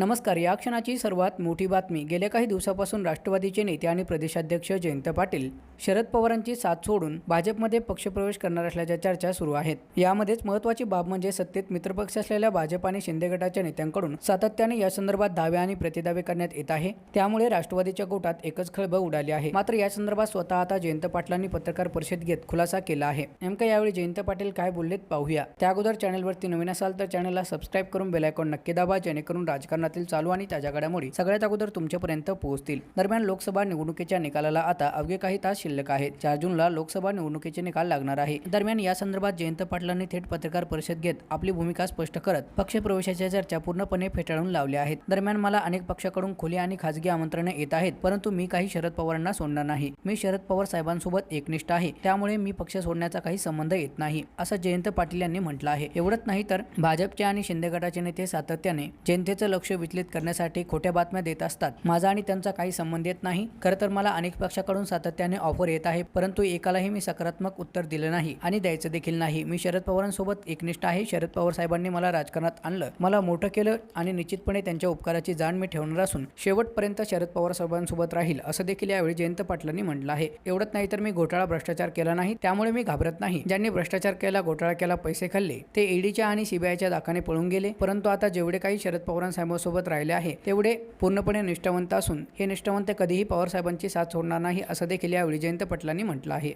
नमस्कार या क्षणाची सर्वात मोठी बातमी. गेल्या काही दिवसापासून राष्ट्रवादीचे नेते आणि प्रदेशाध्यक्ष जयंत पाटील शरद पवारांची साथ सोडून भाजपमध्ये पक्षप्रवेश करणार असल्याच्या चर्चा सुरू आहेत. यामध्येच महत्त्वाची बाब म्हणजे सत्तेत मित्रपक्ष असलेल्या भाजप आणि शिंदे गटाच्या नेत्यांकडून सातत्याने या संदर्भात दावे आणि प्रतिदावे करण्यात येत आहे. त्यामुळे राष्ट्रवादीच्या गोटात एकच खळबळ उडाली आहे. मात्र या संदर्भात स्वतः आता जयंत पाटलांनी पत्रकार परिषद घेत खुलासा केला आहे. नेमकं यावेळी जयंत पाटील काय बोललेत पाहूया. त्या अगोदर चॅनलवरती नवीन असाल तर चॅनलला सबस्क्राईब करून बेलायकॉन नक्की दाबा जेणेकरून राजकारणातील चालू आणि ताज्या घडामोडी सगळ्यात अगोदर तुमच्यापर्यंत पोहोचतील. दरम्यान लोकसभा निवडणुकीच्या निकालाला आता अवघे काही तास शिल्लक आहेत. चार जूनला लोकसभा निवडणुकीचे निकाल लागणार आहे. दरम्यान या संदर्भात जयंत पाटलांनी थेट पत्रकार परिषद घेत आपली भूमिका स्पष्ट करत पक्षप्रवेशाच्या चर्चा पूर्णपणे फेटाळून लावल्या आहेत. दरम्यान मला अनेक पक्षाकडून खुली आणि खासगी आमंत्रणे येत आहेत परंतु मी काही शरद पवारांना सोडणार नाही. मी शरद पवार साहेबांसोबत एकनिष्ठ आहे. त्यामुळे मी पक्ष सोडण्याचा काही संबंध येत नाही असं जयंत पाटील यांनी म्हटलं आहे. एवढंच नाही तर भाजपचे आणि शिंदे गटाचे नेते सातत्याने जनतेचं लक्ष विचलित करण्यासाठी खोट्या बातम्या देत असतात. माझा आणि त्यांचा काही संबंध येत नाही. खरं तर मला अनेक पक्षाकडून सातत्याने ऑफर येत आहे परंतु एकालाही मी सकारात्मक उत्तर दिलं नाही आणि द्यायचं देखील नाही. मी शरद पवारांसोबत एकनिष्ठ आहे. शरद पवार साहेबांनी मला राजकारणात आणलं. मला मोठं केलं आणि निश्चितपणे त्यांच्या उपकाराची जाण मी ठेवणार असून शेवटपर्यंत शरद पवार साहेबांसोबत राहील असं देखील यावेळी जयंत पाटलांनी म्हटलं आहे. एवढंच नाही तर मी घोटाळा भ्रष्टाचार केला नाही त्यामुळे मी घाबरत नाही. ज्यांनी भ्रष्टाचार केला घोटाळा केला पैसे खाल्ले ते ईडीच्या आणि सीबीआयच्या दाखाने पळून गेले. परंतु आता जेवढे काही शरद पवारांसाहेबांसोबत राहिले आहे. तेवढे पूर्णपणे निष्ठावंत असून हे निष्ठावंत कधीही पवार साहेबांची साथ सोडणार नाही असं देखील यावेळी जयंत पाटलांनी म्हटलं आहे.